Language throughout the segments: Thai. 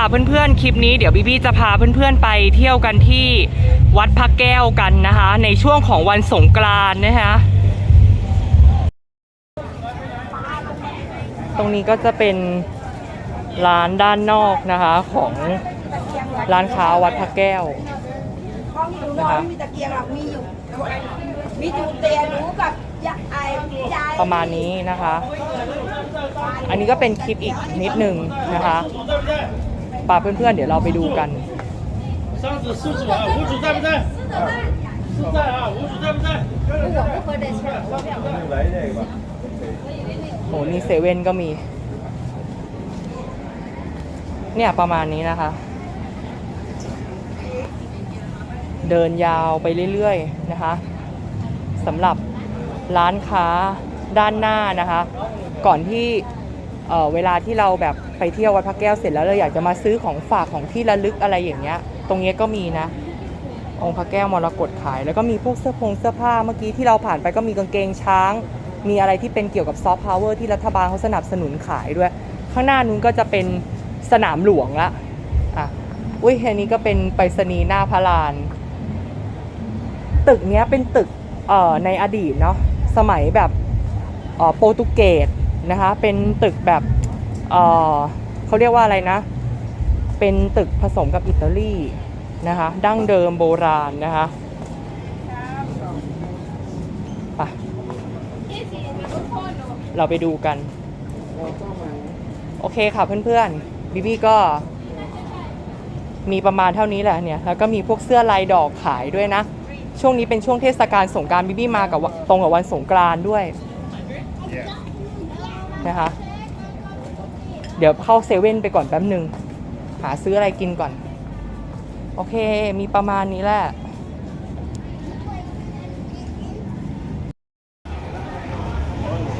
ดีค่ะเพื่อนๆ คลิปนี้เดี๋ยวบีบี้จะพาเพื่อนๆไปเที่ยวกันที่วัดพระแก้วกันนะคะ ในช่วงของวันสงกรานต์นะคะ ตรงนี้ก็จะเป็นร้านด้านนอกนะคะของร้านค้าวัดพระแก้วห้องหนูนอนไม่มีตะเกียงหรอกมีอยู่มีอยู่เตียงหนูกับยายไอ้ยายประมาณนี้นะคะ อันนี้ก็เป็นคลิปอีกนิดนึงนะคะ ป่าเพื่อนๆ เดี๋ยวเราไปดูกัน 上次叔叔啊，五主在不在？是在啊，五主在不在？ โหนี่เซเว่นก็มี เนี่ยประมาณนี้นะคะ เดินยาวไปเรื่อยๆนะคะสำหรับร้านค้าด้านหน้านะคะ ก่อนที่ เเวลาที่เราแบบไปเที่ยววัดพระแก้วเสร็จแล้วเราอยากจะมาซื้อของฝากของที่ระลึกอะไรอย่างเงี้ย ตรงเนี้ยก็มีนะ องค์พระแก้วมรกตขาย แล้วก็มีพวกเสื้อผงเสื้อผ้าเมื่อกี้ที่เราผ่านไปก็มีกางเกงช้าง มีอะไรที่เป็นเกี่ยวกับซอฟต์พาวเวอร์ที่รัฐบาลเขาสนับสนุนขายด้วย ข้างหน้านู้นก็จะเป็นสนามหลวงละอะอุ้ยอันนี้ก็เป็นไปรษณีย์หน้าพระลาน ตึกเนี้ยเป็นตึกเอ่อในอดีตเนาะสมัยแบบเอ่อโปรตุเกส นะคะ เป็นตึกแบบเเขาเรียกว่าอะไรนะ เป็นตึกผสมกับอิตาลีนะคะ ดั้งเดิมโบราณนะคะเราไปดูกัน โอเคค่ะเพื่อนๆบิบี้ก็มีประมาณเท่านี้แหละเนี่ย แล้วก็มีพวกเสื้อลายดอกขายด้วยนะ ช่วงนี้เป็นช่วงเทศกาลสงกรารบิบี้มากับตรงกับวันสงกรานต์ด้วย นะคะ เดี๋ยวเข้าเซเว่นไปก่อนแป๊บหนึ่งหาซื้ออะไรกินก่อน โอเค มีประมาณนี้แหละ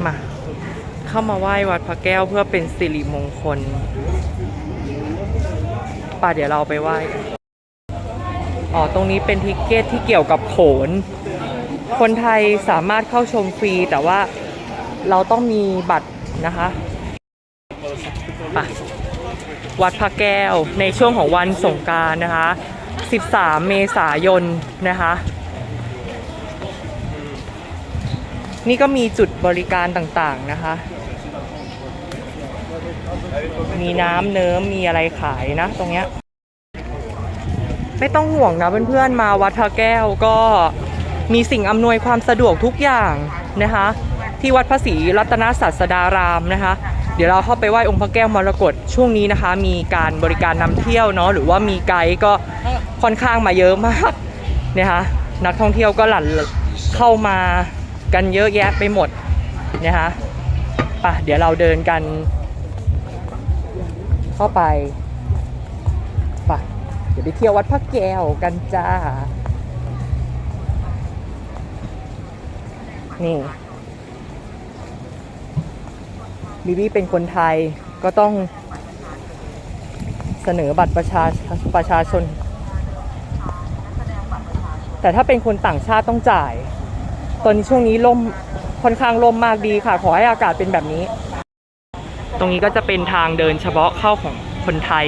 มา เข้ามาไหว้วัดพระแก้วเพื่อเป็นสิริมงคลป่ะเดี๋ยวเราไปไหว้อ๋อ ตรงนี้เป็นทิกเก็ตที่เกี่ยวกับโขน คนไทยสามารถเข้าชมฟรี แต่ว่าเราต้องมีบัตร นะคะไปวัดพระแก้วในช่วงของวันสงการนะคะ 13 เมษายนนะคะ นี่ก็มีจุดบริการต่างๆนะคะ มีน้ำเนิ้มมีอะไรขายนะตรงเนี้ย ไม่ต้องห่วงนะเพื่อนๆมาวัดพระแก้วก็มีสิ่งอำนวยความสะดวกทุกอย่างนะคะ ที่วัดพระศรีรัตนศาสดารามนะคะ เดี๋ยวเราเข้าไปไหว้องค์พระแก้วมรกตช่วงนี้นะคะ มีการบริการนำเที่ยวเนาะหรือว่ามีไกด์ก็ค่อนข้างมาเยอะมากนะคะนักท่องเที่ยวก็หลั่นเข้ามากันเยอะแยะไปหมดนะคะป่ะเดี๋ยวเราเดินกัน เข้าไปไปเดี๋ยวไปเที่ยววัดพระแก้วกันจ้านี่ บีบี้เป็นคนไทยก็ต้องเสนอบัตรประชาประชาชน แต่ถ้าเป็นคนต่างชาติต้องจ่าย ตอนนี้ช่วงนี้ล่มค่อนข้างล่มมากดีค่ะ ขอให้อากาศเป็นแบบนี้ ตรงนี้ก็จะเป็นทางเดินเฉพาะเข้าของคนไทย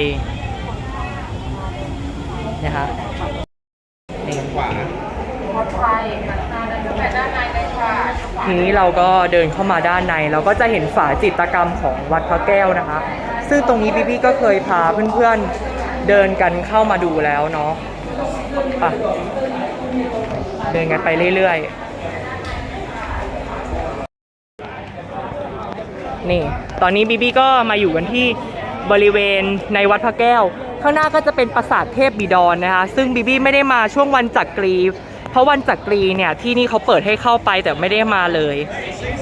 นะคะ ทีนี้เราก็เดินเข้ามาด้านใน เราก็จะเห็นฝาจิตรกรรมของวัดพระแก้วนะคะ ซึ่งตรงนี้พี่ๆก็เคยพาเพื่อนๆเดินกันเข้ามาดูแล้วเนาะไปเดินกันไปเรื่อยๆ นี่ ตอนนี้บีบีก็มาอยู่กันที่บริเวณในวัดพระแก้ว ข้างหน้าก็จะเป็นปราสาทเทพบิดรนนะคะ ซึ่งบีบีไม่ได้มาช่วงวันจักรี เพราะวันจักรีเนี่ยที่นี่เขาเปิดให้เข้าไปแต่ไม่ได้มาเลย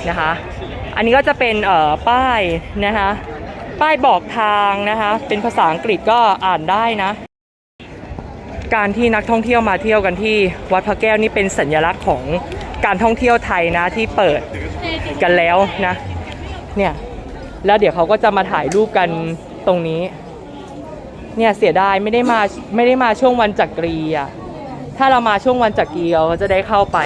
นะคะ อันนี้ก็จะเป็นเอ่อป้ายนะคะ ป้ายบอกทางนะคะ เป็นภาษาอังกฤษก็อ่านได้นะ การที่นักท่องเที่ยวมาเที่ยวกันที่วัดพระแก้วนี่เป็นสัญลักษณ์ของการท่องเที่ยวไทยนะที่เปิดกันแล้วนะ เนี่ยแล้วเดี๋ยวเขาก็จะมาถ่ายรูปกันตรงนี้ เนี่ยเสียดายไม่ได้มาไม่ได้มาช่วงวันจักรีอะ ถ้าเรามาช่วงวันจักรีเราจะได้เข้าไป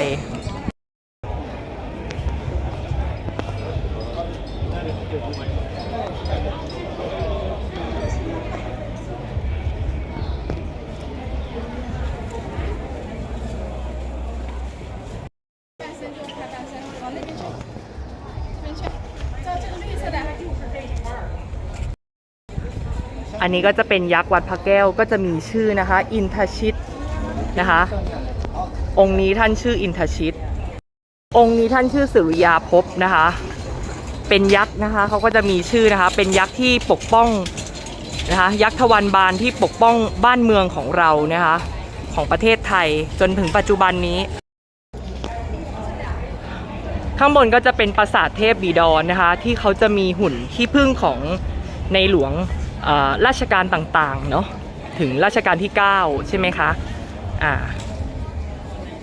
อันนี้ก็จะเป็นยักษ์วัดพระแก้วก็จะมีชื่อนะคะ อินทชิต นะคะ องค์นี้ท่านชื่ออินทชิต องค์นี้ท่านชื่อสุริยาภพนะคะ เป็นยักษ์นะคะเขาก็จะมีชื่อนะคะ เป็นยักษ์ที่ปกป้องนะคะยักษ์ทวันบานที่ปกป้องบ้านเมืองของเรานะคะ ของประเทศไทยจนถึงปัจจุบันนี้ ข้างบนก็จะเป็นปราสาทเทพบีดอนนะคะ ที่เขาจะมีหุ่นที่พึ่งของในหลวงราชการต่างๆเนาะถึงราชการที่ 9 ใช่ไหมคะ อ่า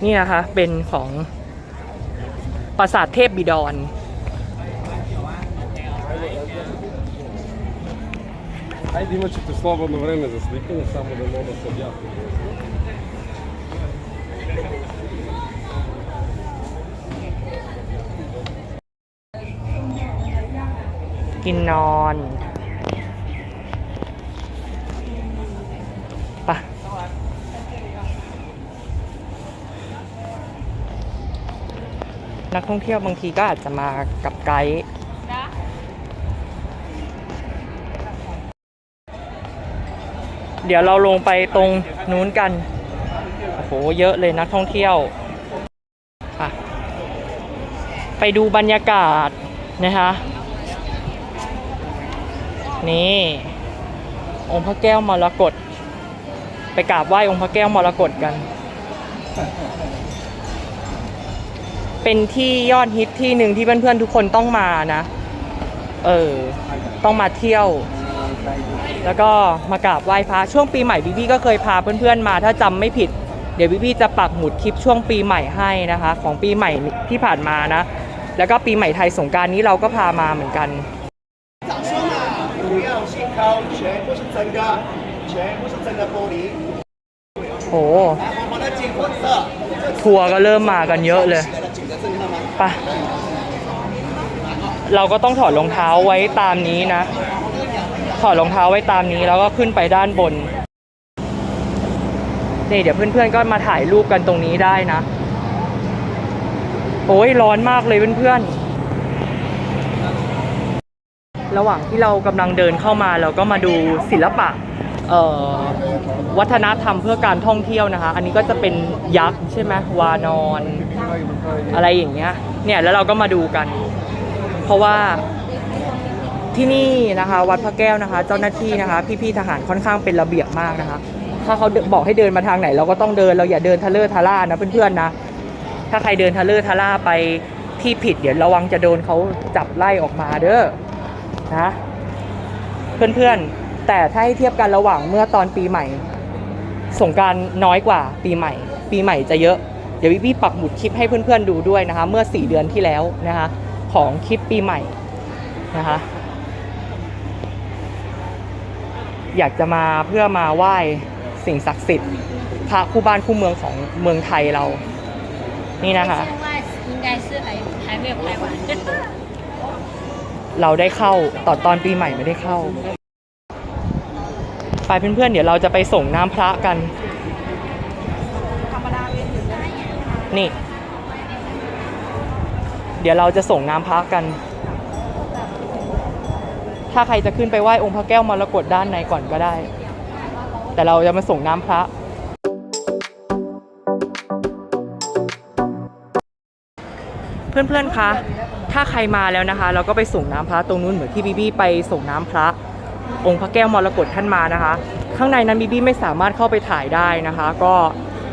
นี่นะคะ เป็นของปราสาทเทพบิดอน Ajde imat ćete slobodno vreme za slikanje, samo da mogu se objasnim. กินนอน นักท่องเที่ยวบางทีก็อาจจะมากับไกด์เดี๋ยวเราลงไปตรงนู้นกัน โอ้โห เยอะเลยนักท่องเที่ยว ไปไปดูบรรยากาศนะคะ นี่ องค์พระแก้วมรกต ไปกราบไหว้องค์พระแก้วมรกตกัน เป็นที่ยอดฮิตที่หนึ่งที่เพื่อนๆทุกคนต้องมานะ เออ ต้องมาเที่ยว แล้วก็มากราบไหว้พระช่วงปีใหม่บีบี้ก็เคยพาเพื่อนๆมา ถ้าจำไม่ผิด เดี๋ยวบีบี้จะปักหมุดคลิปช่วงปีใหม่ให้นะคะ ของปีใหม่ที่ผ่านมานะ แล้วก็ปีใหม่ไทยสงการนี้เราก็พามาเหมือนกันโอ้โหทัวร์ก็เริ่มมากันเยอะเลย ปะเราก็ต้องถอดรองเท้าไว้ตามนี้นะ ถอดรองเท้าไว้ตามนี้แล้วก็ขึ้นไปด้านบนนี่เดี๋ยวเพื่อนๆก็มาถ่ายรูปกันตรงนี้ได้นะ โอ้ยร้อนมากเลยเพื่อนๆ ระหว่างที่เรากำลังเดินเข้ามาเราก็มาดูศิลปะวัฒนธรรมเพื่อการท่องเที่ยวนะคะ อันนี้ก็จะเป็นยักษ์ใช่ไหมวานอน อะไรอย่างเงี้ยเนี่ยแล้วเราก็มาดูกัน เพราะว่าที่นี่นะคะ วัดพระแก้วนะคะ เจ้าหน้าที่นะคะ พี่ๆทหารค่อนข้างเป็นระเบียบมากนะคะ ถ้าเขาบอกให้เดินมาทางไหน เราก็ต้องเดินเราอย่าเดินทะเลอทะล่านะเพื่อนๆนะถ้าใครเดินทะเลอทะล่าไปที่ผิดเดี๋ยวระวังจะโดนเขาจับไล่ออกมาเด้อนะเพื่อนๆ แต่ถ้าให้เทียบกันระหว่างเมื่อตอนปีใหม่ สงการน้อยกว่าปีใหม่ ปีใหม่จะเยอะ ดี๋ยวพี่พี่ปักหมุดคลิปให้เพื่อนๆดูด้วยนะคะ เมื่อ 4 เดือนที่แล้วนะคะของคลิปปีใหม่นะคะอยากจะมาเพื่อมาไหว้สิ่งศักดิ์สิทธิ์พระคู่บ้านคู่เมืองของเมืองไทยเรา นี่นะคะเราได้เข้าตอนตอนปีใหม่ไม่ได้เข้า ไปเพื่อนๆเดี๋ยวเราจะไปส่งน้ำพระกัน นี่ เดี๋ยวเราจะส่งน้ำพระกัน ถ้าใครจะขึ้นไปไหว้องค์พระแก้วมรกตด้านในก่อนก็ได้ แต่เราจะมาส่งน้ำพระ เพื่อนๆ คะ ถ้าใครมาแล้วนะคะ เราก็ไปส่งน้ำพระตรงนู้นเหมือนที่บีบี้ไปส่งน้ำพระ องค์พระแก้วมรกตท่านมานะคะ ข้างในนั้นบีบี้ไม่สามารถเข้าไปถ่ายได้นะคะ ก็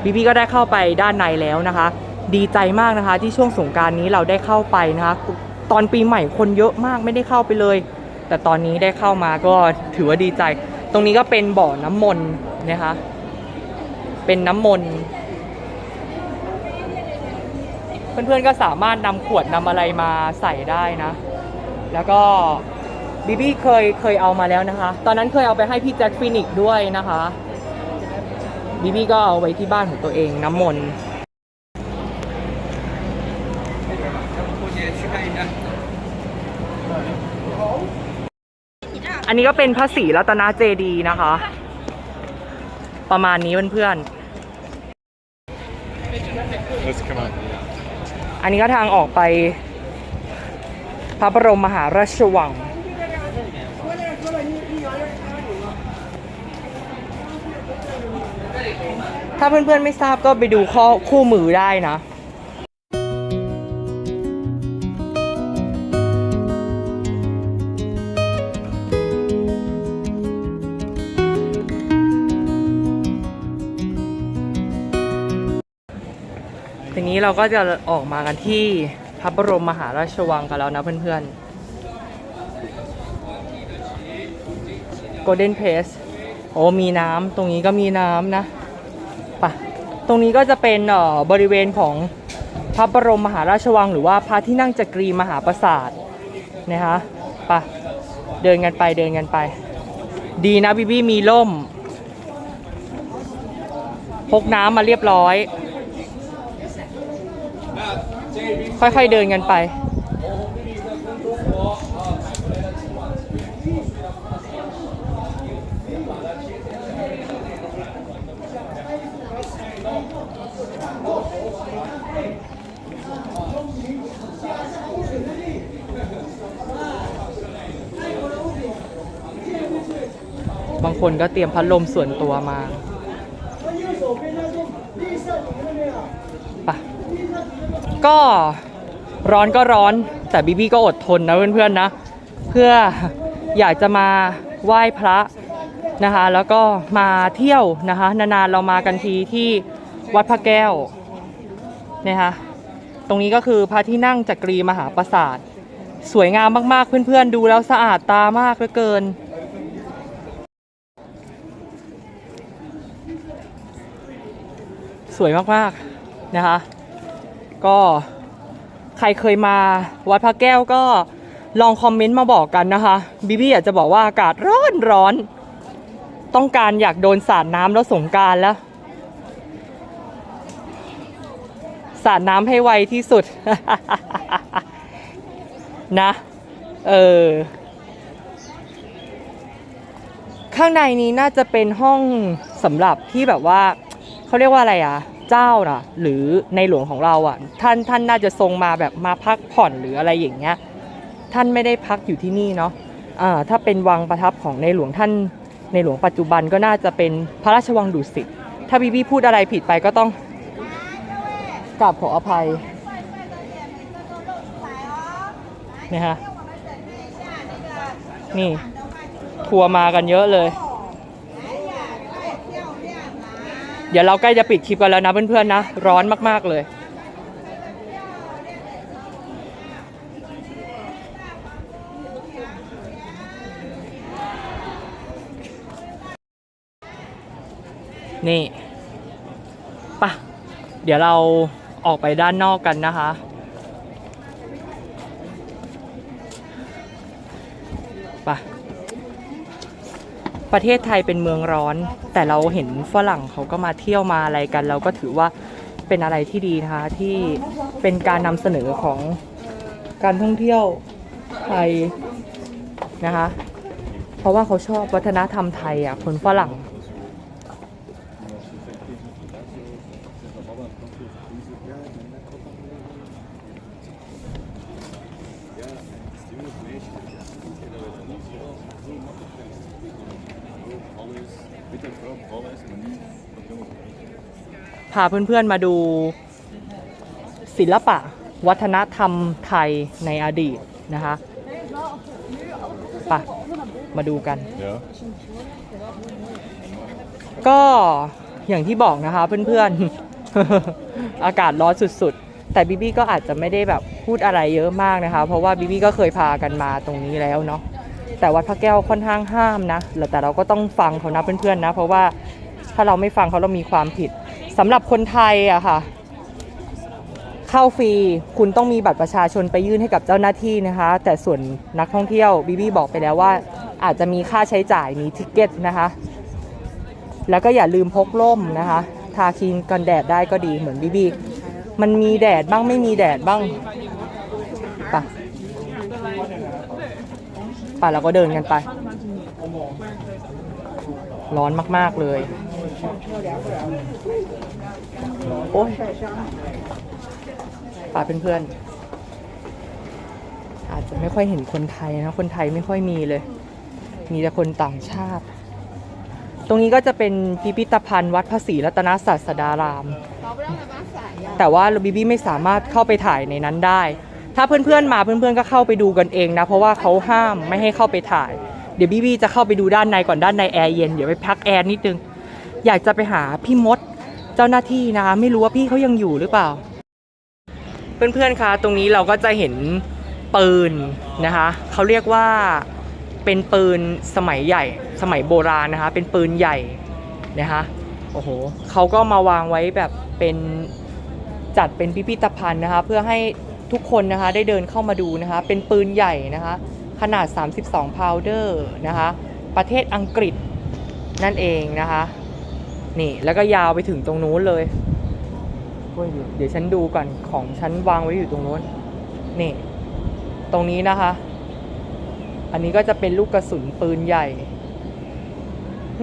บีบีก็ได้เข้าไปด้านในแล้วนะคะ ดีใจมากนะคะที่ช่วงสงการนี้เราได้เข้าไปนะคะ ตอนปีใหม่คนเยอะมากไม่ได้เข้าไปเลย แต่ตอนนี้ได้เข้ามาก็ถือว่าดีใจ ตรงนี้ก็เป็นบ่อน้ำมนต์นะคะ เป็นน้ำมนต์เพื่อนๆก็สามารถนำขวดนำอะไรมาใส่ได้นะ แล้วก็บีบี้เคยเคยเอามาแล้วนะคะ ตอนนั้นเคยเอาไปให้พี่แจ็คฟินิกซ์ด้วยนะคะ บีบี้ก็เอาไว้ที่บ้านของตัวเองน้ำมนต์อันนี้ก็เป็นพระศรีรัตนเจดีย์นะคะ ประมาณนี้เพื่อนๆอันนี้ก็ทางออกไป พระบรมมหาราชวัง ถ้าเพื่อนๆไม่ทราบก็ไปดูข้อคู่มือได้นะทีนี้เราก็จะออกมากันที่พระบรมมหาราชวังกันแล้วนะเพื่อนๆ Golden Pace โอ้มีน้ำตรงนี้ก็มีน้ำนะ รงนี้ก็จะเป็นเอ่อบริเวณของพระบรมมหาราชวัง หรือว่าพระที่นั่งจักรีมหาปราสาทนะคะไปะเดินกันไปเดินกันไป ดีนะบิบี้มีล่ม พกน้ำมาเรียบร้อย ค่อยๆเดินกันไป คนก็เตรียมพัดลมส่วนตัวมาไปะก็ร้อนก็ร้อน แต่บีบี้ก็อดทนนะเพื่อนๆนะ เพื่ออยากจะมาไหว้พระนะคะ แล้วก็มาเที่ยวนะคะ นานๆเรามากันทีที่วัดพระแก้วนะคะตรงนี้ก็คือพระที่นั่งจักรีมหาปราสาท สวยงามมากๆเพื่อนๆ ดูแล้วสะอาดตามากเหลือเกิน สวยมากๆนะคะ ก็ใครเคยมาวัดพระแก้วก็ลองคอมเมนต์มาบอกกันนะคะบีบี้อยากจะบอกว่าอากาศร้อนร้อน ต้องการอยากโดนสาดน้ำแล้วสงการแล้ว สาดน้ำให้ไวที่สุด นะ เออ ข้างในนี้น่าจะเป็นห้องสำหรับที่แบบว่า เขาเรียกว่าอะไรอะ เจ้าน่ะ หรือในหลวงของเราอะ ท่านท่านน่าจะทรงมาแบบมาพักผ่อนหรืออะไรอย่างเงี้ย ท่านไม่ได้พักอยู่ที่นี่เนาะอ่าถ้าเป็นวังประทับของในหลวงท่านในหลวงปัจจุบันก็น่าจะเป็นพระราชวังดุสิตถ้าบีบีพูดอะไรผิดไปก็ต้องกราบขออภัยเนี่ยฮะนี่ทัวร์มากันเยอะเลย เดี๋ยวเราใกล้จะปิดคลิปกันแล้วนะเพื่อนๆนะ ร้อนมากๆเลยนี่ปะเดี๋ยวเราออกไปด้านนอกกันนะคะ ประเทศไทยเป็นเมืองร้อน แต่เราเห็นฝรั่งเขาก็มาเที่ยวมาอะไรกัน เราก็ถือว่าเป็นอะไรที่ดีนะคะที่เป็นการนำเสนอของการท่องเที่ยวไทยนะคะ เพราะว่าเขาชอบวัฒนธรรมไทยอะคนฝรั่ง พาเพื่อนๆมาดูศิลปะ วัฒนธรรมไทยในอดีตนะคะไปมาดูกันก็อย่างที่บอกนะคะเพื่อนๆ อากาศร้อนสุดๆ แต่บีบี้ก็อาจจะไม่ได้แบบพูดอะไรเยอะมากนะคะ เพราะว่าบีบี้ก็เคยพากันมาตรงนี้แล้วเนาะแต่วัดพระแก้วค่อนข้างห้ามนะแต่เราก็ต้องฟังเขานะเพื่อนๆนะ เพราะว่าถ้าเราไม่ฟังเขาเรามีความผิด สำหรับคนไทยอะค่ะ เข้าฟรีคุณต้องมีบัตรประชาชนไปยื่นให้กับเจ้าหน้าที่นะคะ แต่ส่วนนักท่องเที่ยวบีบี้บอกไปแล้วว่า อาจจะมีค่าใช้จ่ายมีทิกเก็ตนะคะ แล้วก็อย่าลืมพกร่มนะคะ ทาครีมกันแดดได้ก็ดีเหมือนบีบีมันมีแดดบ้างไม่มีแดดบ้างไปะป่ะเราก็เดินกันไป ร้อนมาก ๆ เลย โอ้ยป่าเพื่อนๆอาจจะไม่ค่อยเห็นคนไทยนะ คนไทยไม่ค่อยมีเลย มีแต่คนต่างชาติ ตรงนี้ก็จะเป็นพิพิธภัณฑ์วัดพระศรีรัตนศาสดาราม แต่ว่าบีบี้ไม่สามารถเข้าไปถ่ายในนั้นได้ ถ้าเพื่อนๆมาเพื่อนๆก็เข้าไปดูกันเองนะ เพราะว่าเขาห้ามไม่ให้เข้าไปถ่าย เดี๋ยวบีบี้จะเข้าไปดูด้านในก่อนด้านในแอร์เย็น เดี๋ยวไปพักแอร์นิดนึง อยากจะไปหาพี่มดเจ้าหน้าที่นะคะ ไม่รู้ว่าพี่เขายังอยู่หรือเปล่า เพื่อนๆคะตรงนี้เราก็จะเห็นปืนนะคะเขาเรียกว่าเป็นปืนสมัยใหญ่ สมัยโบราณนะคะ เป็นปืนใหญ่นะคะโอ้โหเขาก็มาวางไว้แบบเป็นจัดเป็นพิพิธภัณฑ์นะคะ เพื่อให้ทุกคนนะคะได้เดินเข้ามาดูนะคะ เป็นปืนใหญ่นะคะ ขนาด 32 พาวเดอร์นะคะ ประเทศอังกฤษนั่นเองนะคะ นี่แล้วก็ยาวไปถึงตรงนู้นเลยเดี๋ยวฉันดูก่อนของฉันวางไว้อยู่ตรงนู้นนี่ ตรงนี้นะคะ อันนี้ก็จะเป็นลูกกระสุนปืนใหญ่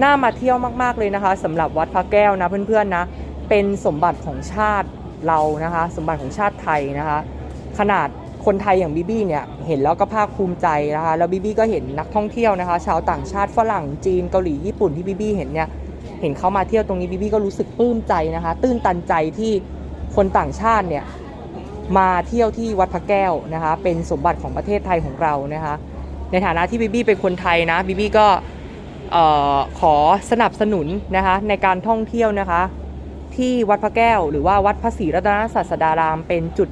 น่ามาเที่ยวมาก ๆ เลยนะคะสำหรับวัดพระแก้วนะเพื่อนๆนะ เป็นสมบัติของชาติเรานะคะ สมบัติของชาติไทยนะคะ ขนาดคนไทยอย่างบีบี้เนี่ยเห็นแล้วก็ภาคภูมิใจนะคะ แล้วบีบี้ก็เห็นนักท่องเที่ยวนะคะ ชาวต่างชาติฝรั่งจีนเกาหลีญี่ปุ่นที่บีบี้เห็นเนี่ย เห็นเขามาเที่ยวตรงนี้บีบี้ก็รู้สึกปลื้มใจนะคะ ตื้นตันใจที่คนต่างชาติเนี่ยมาเที่ยวที่วัดพระแก้วนะคะ เป็นสมบัติของประเทศไทยของเรานะคะ ในฐานะที่บีบี้เป็นคนไทยนะบีบี้ก็ขอสนับสนุนนะคะในการท่องเที่ยวนะคะ ที่วัดพระแก้ว หรือว่าวัดพระศรีรัตนศาสดาราม เป็นจุด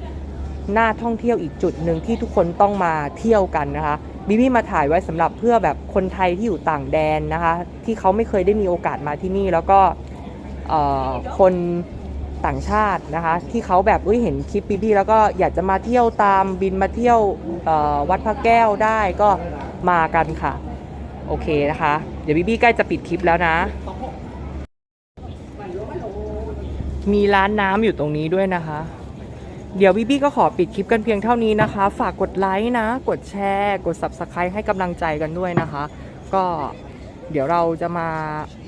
น่าท่องเที่ยวอีกจุดหนึ่งที่ทุกคนต้องมาเที่ยวกันนะคะ บีบี้มาถ่ายไว้สำหรับเพื่อแบบคนไทยที่อยู่ต่างแดนนะคะ ที่เขาไม่เคยได้มีโอกาสมาที่นี่ แล้วก็คนต่างชาตินะคะ ที่เขาแบบเอ้ยเห็นคลิปบีบี้แล้วก็อยากจะมาเที่ยวตามบินมาเที่ยววัดพระแก้วได้ก็มากันค่ะ โอเคนะคะ เดี๋ยวบีบี้ใกล้จะปิดคลิปแล้วนะ มีร้านน้ำอยู่ตรงนี้ด้วยนะคะ เดี๋ยวบีบี้ก็ขอปิดคลิปกันเพียงเท่านี้นะคะ ฝากกดไลค์นะ กดแชร์ กด Subscribe ให้กำลังใจกันด้วยนะคะ ก็เดี๋ยวเราจะมา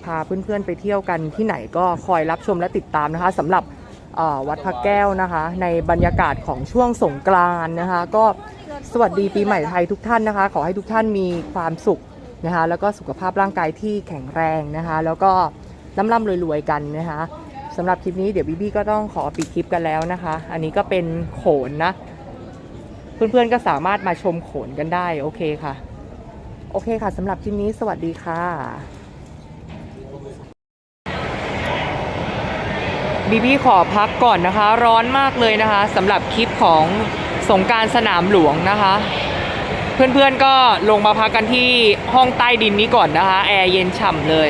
พาเพื่อนๆไปเที่ยวกันที่ไหนก็คอยรับชมและติดตามนะคะสำหรับวัดพระแก้วนะคะ ในบรรยากาศของช่วงสงกรานนะคะ ก็สวัสดีปีใหม่ไทยทุกท่านนะคะ ขอให้ทุกท่านมีความสุขนะคะ แล้วก็สุขภาพร่างกายที่แข็งแรงนะคะ แล้วก็ร่ำๆรวยๆกันนะคะ สำหรับคลิปนี้เดี๋ยวบีบี้ก็ต้องขอปิดคลิปกันแล้วนะคะ อันนี้ก็เป็นโขนนะ เพื่อนๆก็สามารถมาชมโขนกันได้ โอเคค่ะ โอเคค่ะสำหรับคลิปนี้สวัสดีค่ะบีบี้ขอพักก่อนนะคะ ร้อนมากเลยนะคะสำหรับคลิปของสงการสนามหลวงนะคะ เพื่อนๆก็ลงมาพักกันที่ห้องใต้ดินนี้ก่อนนะคะ แอร์เย็นฉ่ำเลย